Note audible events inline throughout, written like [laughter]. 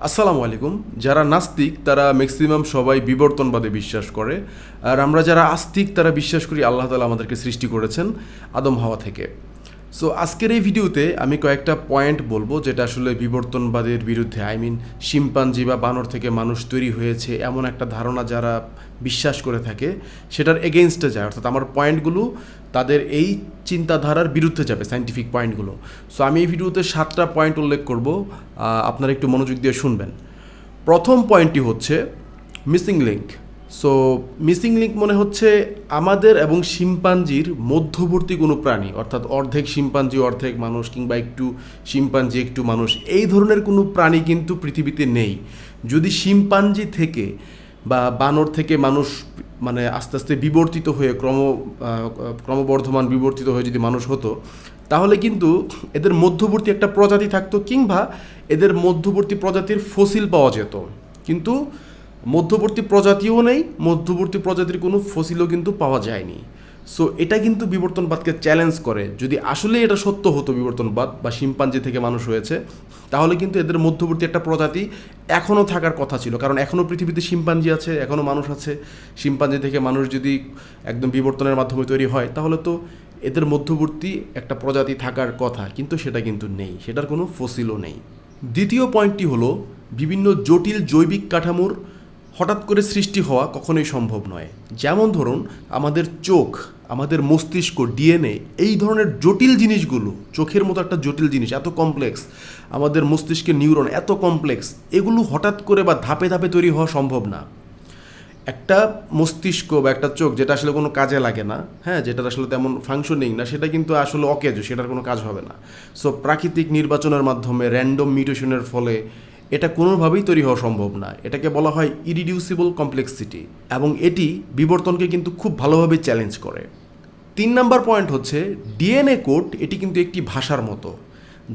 আসসালামু আলাইকুম। যারা নাস্তিক, তারা ম্যাক্সিমাম সবাই বিবর্তনবাদে বিশ্বাস করে। আর আমরা যারা আস্তিক, তারা বিশ্বাস করি আল্লাহ তালা আমাদেরকে সৃষ্টি করেছেন আদম, হাওয়া থেকে। সো আজকের এই ভিডিওতে আমি কয়েকটা পয়েন্ট বলব, যেটা আসলে বিবর্তনবাদের বিরুদ্ধে আই মিন শিম্পাঞ্জি বা বানর থেকে মানুষ তৈরি হয়েছে, এমন একটা ধারণা যারা বিশ্বাস করে থাকে, সেটার এগেনস্টে যায়। অর্থাৎ আমার পয়েন্টগুলো তাদের এই চিন্তাধারার বিরুদ্ধে যাবে সাইন্টিফিক পয়েন্টগুলো সো আমি এই ভিডিওতে সাতটা পয়েন্ট উল্লেখ করব আপনারা একটু মনোযোগ দিয়ে শুনবেন। প্রথম পয়েন্টটি হচ্ছে missing link so missing link মনে হচ্ছে আমাদের এবং শিম্পাঞ্জির মধ্যবর্তী কোনো প্রাণী, অর্থাৎ অর্ধেক শিম্পাঞ্জি, অর্ধেক মানুষ কিংবা একটু শিম্পাঞ্জি, একটু মানুষ, এই ধরনের কোনো প্রাণী কিন্তু পৃথিবীতে নেই। যদি শিম্পাঞ্জি থেকে বা বানর থেকে মানুষ মানে আস্তে আস্তে বিবর্তিত হয়ে ক্রম ক্রমবর্ধমান বিবর্তিত হয়ে যদি মানুষ হতো, তাহলে কিন্তু এদের মধ্যবর্তী একটা প্রজাতি থাকতো কিংবা এদের মধ্যবর্তী প্রজাতির ফসিল পাওয়া যেত। কিন্তু মধ্যবর্তী প্রজাতিও নেই, মধ্যবর্তী প্রজাতির কোনো ফসিলও কিন্তু পাওয়া যায়নি। সো এটা কিন্তু বিবর্তনবাদকে চ্যালেঞ্জ করে। যদি আসলে এটা সত্য হতো বিবর্তনবাদ বা শিম্পাঞ্জি থেকে মানুষ হয়েছে, তাহলে কিন্তু এদের মধ্যবর্তী একটা প্রজাতি এখনও থাকার কথা ছিল। কারণ এখনও পৃথিবীতে শিম্পাঞ্জি আছে এখনও মানুষ আছে। শিম্পাঞ্জি থেকে মানুষ যদি একদম বিবর্তনের মাধ্যমে তৈরি হয়, তাহলে তো এদের মধ্যবর্তী একটা প্রজাতি থাকার কথা। কিন্তু সেটা কিন্তু নেই, সেটার কোনো ফসিলও নেই। দ্বিতীয় পয়েন্টটি হলো বিভিন্ন জটিল জৈবিক কাঠামোর হঠাৎ করে সৃষ্টি হওয়া কখনোই সম্ভব নয়। যেমন ধরুন, আমাদের চোখ, আমাদের মস্তিষ্ক, ডিএনএ এই ধরনের জটিল জিনিসগুলো, চোখের মতো একটা জটিল জিনিস, এত কমপ্লেক্স, আমাদের মস্তিষ্কের নিউরন এত কমপ্লেক্স, এগুলো হঠাৎ করে বা ধাপে ধাপে তৈরি হওয়া সম্ভব না। একটা মস্তিষ্ক বা একটা চোখ যেটা আসলে কোনো কাজে লাগে না হ্যাঁ যেটা আসলে তেমন ফাংশনিং না, সেটা কিন্তু আসলে অকেজ, সেটার কোনো কাজ হবে না। সো প্রাকৃতিক নির্বাচনের মাধ্যমে র্যান্ডম মিউটেশনের ফলে এটা কোনোভাবেই তৈরি হওয়া সম্ভব না। এটাকে বলা হয় ইরিডিউসিবল কমপ্লেক্সিটি এবং এটি বিবর্তনকে কিন্তু খুব ভালোভাবে চ্যালেঞ্জ করে। তিন নাম্বার পয়েন্ট হচ্ছে ডিএনএ কোড এটি কিন্তু একটি ভাষার মতো,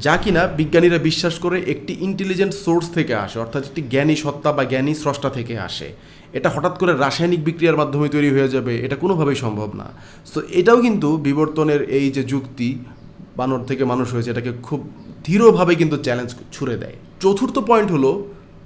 যা কিনা বিজ্ঞানীরা বিশ্বাস করে একটি ইন্টেলিজেন্ট সোর্স থেকে আসে, অর্থাৎ একটি জ্ঞানী সত্তা বা জ্ঞানী স্রষ্টা থেকে আসে। এটা হঠাৎ করে রাসায়নিক বিক্রিয়ার মাধ্যমে তৈরি হয়ে যাবে, এটা কোনোভাবেই সম্ভব না। সো এটাও কিন্তু বিবর্তনের এই যে যুক্তি বানর থেকে মানুষ হয়েছে, এটাকে খুব দৃঢ়ভাবে কিন্তু চ্যালেঞ্জ ছুড়ে দেয়। চতুর্থ পয়েন্ট হলো,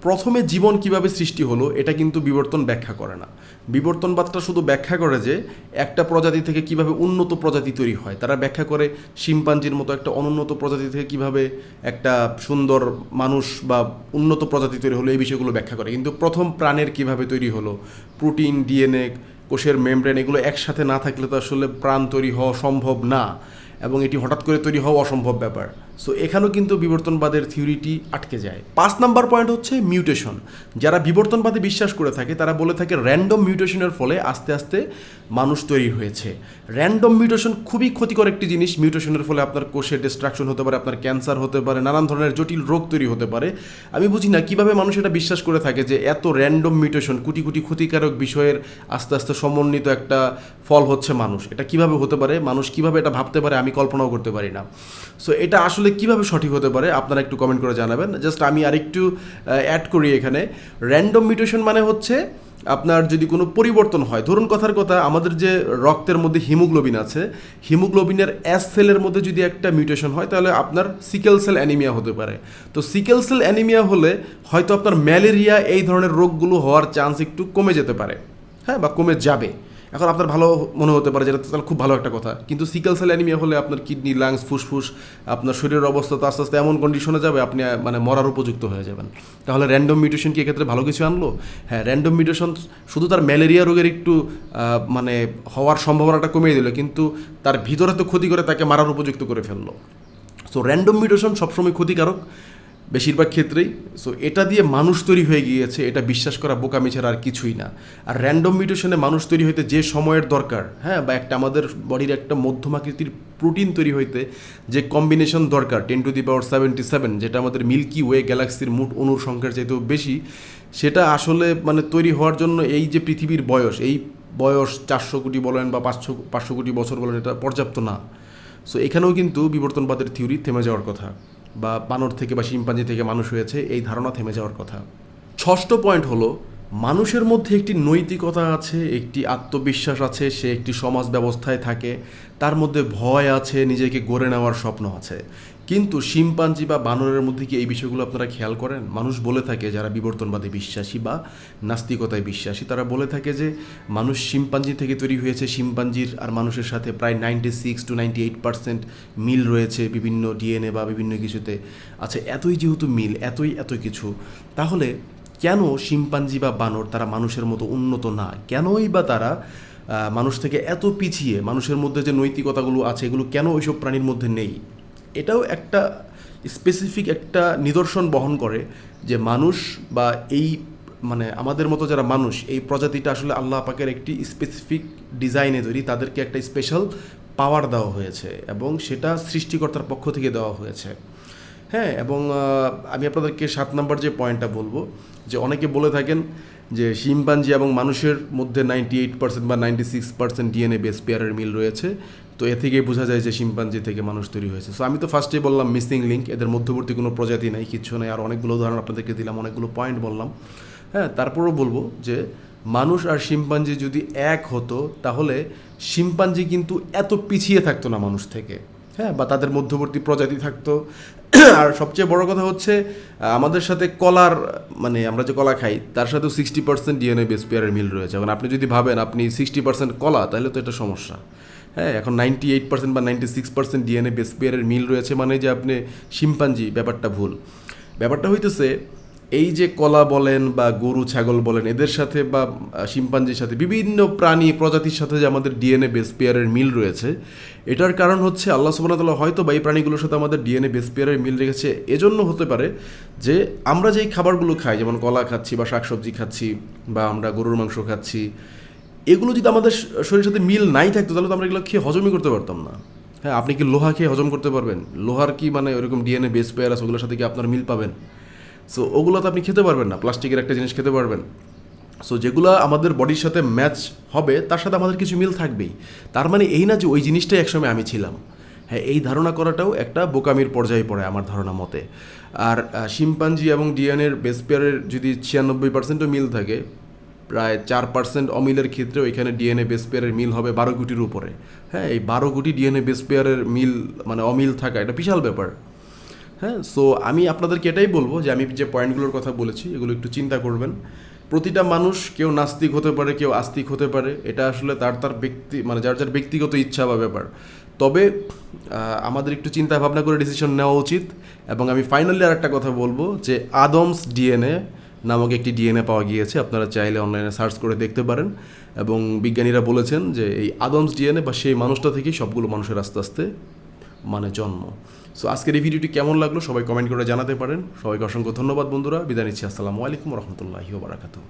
প্রথমে জীবন কীভাবে সৃষ্টি হলো, এটা কিন্তু বিবর্তন ব্যাখ্যা করে না। বিবর্তনবাদটা শুধু ব্যাখ্যা করে যে, একটা প্রজাতি থেকে কীভাবে উন্নত প্রজাতি তৈরি হয়। তারা ব্যাখ্যা করে শিম্পাঞ্জির মতো একটা অনুন্নত প্রজাতি থেকে কীভাবে একটা সুন্দর মানুষ বা উন্নত প্রজাতি তৈরি হলো, এই বিষয়গুলো ব্যাখ্যা করে। কিন্তু প্রথম প্রাণের কীভাবে তৈরি হলো, প্রোটিন, ডিএনএ, কোষের মেমব্রেন, এগুলো একসাথে না থাকলে তো আসলে প্রাণ তৈরি হওয়া সম্ভব না। এবং এটি হঠাৎ করে তৈরি হওয়া অসম্ভব ব্যাপার। সো এখানেও কিন্তু বিবর্তনবাদের থিওরিটি আটকে যায়। পাঁচ নাম্বার পয়েন্ট হচ্ছে মিউটেশন। যারা বিবর্তনবাদে বিশ্বাস করে থাকে, তারা বলে থাকে র্যান্ডম মিউটেশনের ফলে আস্তে আস্তে মানুষ তৈরি হয়েছে। র্যান্ডম মিউটেশন খুবই ক্ষতিকর একটি জিনিস। মিউটেশনের ফলে আপনার কোষে ডিস্ট্রাকশন হতে পারে, আপনার ক্যান্সার হতে পারে, নানান ধরনের জটিল রোগ তৈরি হতে পারে। আমি বুঝি না কীভাবে মানুষ এটা বিশ্বাস করে থাকে যে এত র্যান্ডম মিউটেশন কোটি কোটি ক্ষতিকারক বিষয়ের আস্তে আস্তে সমন্বিত একটা ফল হচ্ছে মানুষ। এটা কীভাবে হতে পারে? মানুষ কীভাবে এটা ভাবতে পারে? আমি কল্পনাও করতে পারি না। সো এটা আসলে কীভাবে সঠিক হতে পারে, আপনারা একটু কমেন্ট করে জানাবেন। জাস্ট আমি আরেকটু অ্যাড করি এখানে। র্যান্ডম মিউটেশন মানে হচ্ছে আপনার যদি কোনো পরিবর্তন হয়, ধরুন কথার কথা, আমাদের যে রক্তের মধ্যে হিমোগ্লোবিন আছে হিমোগ্লোবিনের অ্যাস সেলের মধ্যে যদি একটা মিউটেশন হয়, তাহলে আপনার সিকেল সেল অ্যানিমিয়া হতে পারে। তো সিকেল সেল অ্যানিমিয়া হলে হয়তো আপনার ম্যালেরিয়া এই ধরনের রোগগুলো হওয়ার চান্স একটু কমে যেতে পারে। হ্যাঁ বা কমে যাবে। এখন আপনার ভালো মনে হতে পারে, যেটা তাহলে খুব ভালো একটা কথা। কিন্তু সিকেল সেল অ্যানিমিয়া হলে আপনার কিডনি, লাংস, ফুসফুস, আপনার শরীরের অবস্থা তো আস্তে আস্তে এমন কন্ডিশনে যাবে, আপনি মানে মরার উপযুক্ত হয়ে যাবেন। তাহলে র্যান্ডম মিউটেশন কি এক্ষেত্রে ভালো কিছু আনলো? হ্যাঁ র্যান্ডম মিউটেশন শুধু তার ম্যালেরিয়া রোগের একটু মানে হওয়ার সম্ভাবনাটা কমিয়ে দিল, কিন্তু তার ভিতরে তো ক্ষতি করে তাকে মারার উপযুক্ত করে ফেলল। সো র্যান্ডম মিউটেশন সবসময় ক্ষতিকারক। বেশিরভাগ ক্ষেত্রেই। সো এটা দিয়ে মানুষ তৈরি হয়ে গিয়েছে, এটা বিশ্বাস করা বোকামি ছাড়া আর কিছুই না। আর র্যান্ডম মিউটেশনে মানুষ তৈরি হইতে যে সময়ের দরকার হ্যাঁ বা একটা আমাদের বডির একটা মধ্যমাকৃতির প্রোটিন তৈরি হইতে যে কম্বিনেশন দরকার ten to the power seventy seven যেটা আমাদের মিল্কি ওয়ে গ্যালাক্সির মোট অনুর সংখ্যার চাইতেও বেশি, সেটা আসলে মানে তৈরি হওয়ার জন্য এই যে পৃথিবীর বয়স, এই বয়স চারশো কোটি বলেন বা পাঁচশো পাঁচশো কোটি বছর বলেন, এটা পর্যাপ্ত না। সো এখানেও কিন্তু বিবর্তনবাদের থিওরি থেমে যাওয়ার কথা। বা বানর থেকে বা শিম্পাঞ্জি থেকে মানুষ হয়েছে, এই ধারণা থেমে যাওয়ার কথা। ষষ্ঠ পয়েন্ট হলো, মানুষের মধ্যে একটি নৈতিকতা আছে, একটি আত্মবিশ্বাস আছে, সে একটি সমাজ ব্যবস্থায় থাকে, তার মধ্যে ভয় আছে, নিজেকে গড়ে নেওয়ার স্বপ্ন আছে। কিন্তু শিম্পাঞ্জি বা বানরের মধ্যে কি এই বিষয়গুলো আপনারা খেয়াল করেন? মানুষ বলে থাকে, যারা বিবর্তনবাদী বিশ্বাসী বা নাস্তিকতায় বিশ্বাসী, তারা বলে থাকে যে মানুষ শিম্পাঞ্জি থেকে তৈরি হয়েছে। শিম্পাঞ্জির আর মানুষের সাথে প্রায় ninety six to ninety eight percent মিল রয়েছে বিভিন্ন ডিএনএ বা বিভিন্ন কিছুতে। আচ্ছা এতই যেহেতু মিল, এতই এত কিছু, তাহলে কেন শিম্পাঞ্জি বা বানর তারা মানুষের মতো উন্নত না? কেনই বা তারা মানুষ থেকে এত পিছিয়ে, মানুষের মধ্যে যে নৈতিকতাগুলো আছে, এগুলো কেন ওইসব প্রাণীর মধ্যে নেই? এটাও একটা স্পেসিফিক একটা নিদর্শন বহন করে যে মানুষ বা এই মানে আমাদের মতো যারা মানুষ, এই প্রজাতিটা আসলে আল্লাহ পাকের একটি স্পেসিফিক ডিজাইনে তৈরি, তাদেরকে একটা স্পেশাল পাওয়ার দেওয়া হয়েছে এবং সেটা সৃষ্টিকর্তার পক্ষ থেকে দেওয়া হয়েছে। হ্যাঁ এবং আমি আপনাদেরকে সাত নম্বর যে পয়েন্টটা বলব, যে অনেকে বলে থাকেন যে শিম্পাঞ্জি এবং মানুষের মধ্যে নাইনটি এইট পার্সেন্ট বা ninety six percent DNA base পেয়ারের মিল রয়েছে। তো এ থেকেই বোঝা যায় যে শিম্পাঞ্জি থেকে মানুষ তৈরি হয়েছে। সো আমি তো ফার্স্টেই বললাম মিসিং লিঙ্ক এদের মধ্যবর্তী কোনো প্রজাতি নাই কিচ্ছু নেই। আর অনেকগুলো উদাহরণ আপনাদেরকে দিলাম, অনেকগুলো পয়েন্ট বললাম। হ্যাঁ তারপরেও বলব যে মানুষ আর শিম্পাঞ্জি যদি এক হতো, তাহলে শিম্পাঞ্জি কিন্তু এত পিছিয়ে থাকতো না মানুষ থেকে। হ্যাঁ বা তাদের মধ্যবর্তী প্রজাতি থাকতো। [clears throat] আর সবচেয়ে বড় কথা হচ্ছে আমাদের সাথে কলার মানে আমরা যে কলা খাই, তার সাথেও সিক্সটি পার্সেন্ট ডিএনএ বেস পেয়ারের মিল রয়েছে। এখন আপনি যদি ভাবেন আপনি সিক্সটি পার্সেন্ট কলা, তাহলে তো এটা সমস্যা। হ্যাঁ এখন নাইনটি এইট পার্সেন্ট বা ninety six percent DNA base পেয়ারের মিল রয়েছে মানে যে আপনি শিম্পাঞ্জি, ব্যাপারটা ভুল। ব্যাপারটা হইতেছে, এই যে কলা বলেন বা গরু, ছাগল বলেন, এদের সাথে বা শিম্পাঞ্জির সাথে বিভিন্ন প্রাণী, প্রজাতির সাথে যে আমাদের ডিএনএ বেস পেয়ারের মিল রয়েছে, এটার কারণ হচ্ছে আল্লাহ সুবাহতাল্লাহ হয়তো বা এই প্রাণীগুলোর সাথে আমাদের ডিএনএ বেস পেয়ারের মিল রেখেছে। এজন্য হতে পারে যে আমরা যেই খাবারগুলো খাই, যেমন কলা খাচ্ছি বা শাকসবজি খাচ্ছি বা আমরা গরুর মাংস খাচ্ছি এগুলো যদি আমাদের শরীরের সাথে মিল নাই থাকতো, তাহলে তো আমরা এগুলো খেয়ে হজমই করতে পারতাম না। হ্যাঁ আপনি কি লোহা খেয়ে হজম করতে পারবেন? লোহার কি মানে ওরকম ডিএনএ বেস পেয়ার আছে, ওগুলোর সাথে কি আপনার মিল পাবেন? সো ওগুলো তো আপনি খেতে পারবেন না, প্লাস্টিকের একটা জিনিস খেতে পারবেন। সো যেগুলো আমাদের বডির সাথে ম্যাচ হবে, তার সাথে আমাদের কিছু মিল থাকবেই। তার মানে এই না যে ওই জিনিসটাই একসময় আমি ছিলাম। হ্যাঁ এই ধারণা করাটাও একটা বোকামির পর্যায়ে পড়ে আমার ধারণা মতে। আর শিম্পাঞ্জি এবং ডিএনএর বেস পেয়ারের যদি ছিয়ানব্বই পার্সেন্টও মিল থাকে প্রায় চার পার্সেন্ট অমিলের ক্ষেত্রেও এখানে ডিএনএ বেস পেয়ারের মিল হবে বারো কোটির উপরে। হ্যাঁ এই বারো কোটি ডিএনএ বেস পেয়ারের মিল মানে অমিল থাকা এটা বিশাল ব্যাপার। হ্যাঁ সো আমি আপনাদেরকে এটাই বলব যে আমি যে পয়েন্টগুলোর কথা বলেছি, এগুলো একটু চিন্তা করবেন। প্রতিটা মানুষ কেউ নাস্তিক হতে পারে, কেউ আস্তিক হতে পারে, এটা আসলে তার তার ব্যক্তি মানে যার যার ব্যক্তিগত ইচ্ছা বা ব্যাপার। তবে আমাদের একটু চিন্তা ভাবনা করে ডিসিশন নেওয়া উচিত। এবং আমি ফাইনালি আর একটা কথা বলব যে আদমস ডিএনএ নামক একটি ডিএনএ পাওয়া গিয়েছে। আপনারা চাইলে অনলাইনে সার্চ করে দেখতে পারেন। এবং বিজ্ঞানীরা বলেছেন যে এই আদমস ডিএনএ বা সেই মানুষটা থেকেই সবগুলো মানুষের আস্তে আস্তে মানে জন্ম। সো আজকের এই ভিডিওটি কেমন লাগল সবাই কমেন্ট করে জানাতে পারেন। সবাইকে অসংখ্য ধন্যবাদ বন্ধুরা। বিদায় নিচ্ছি। আসসালামু আলাইকুম রহমতুল্লাহি বারাকাতু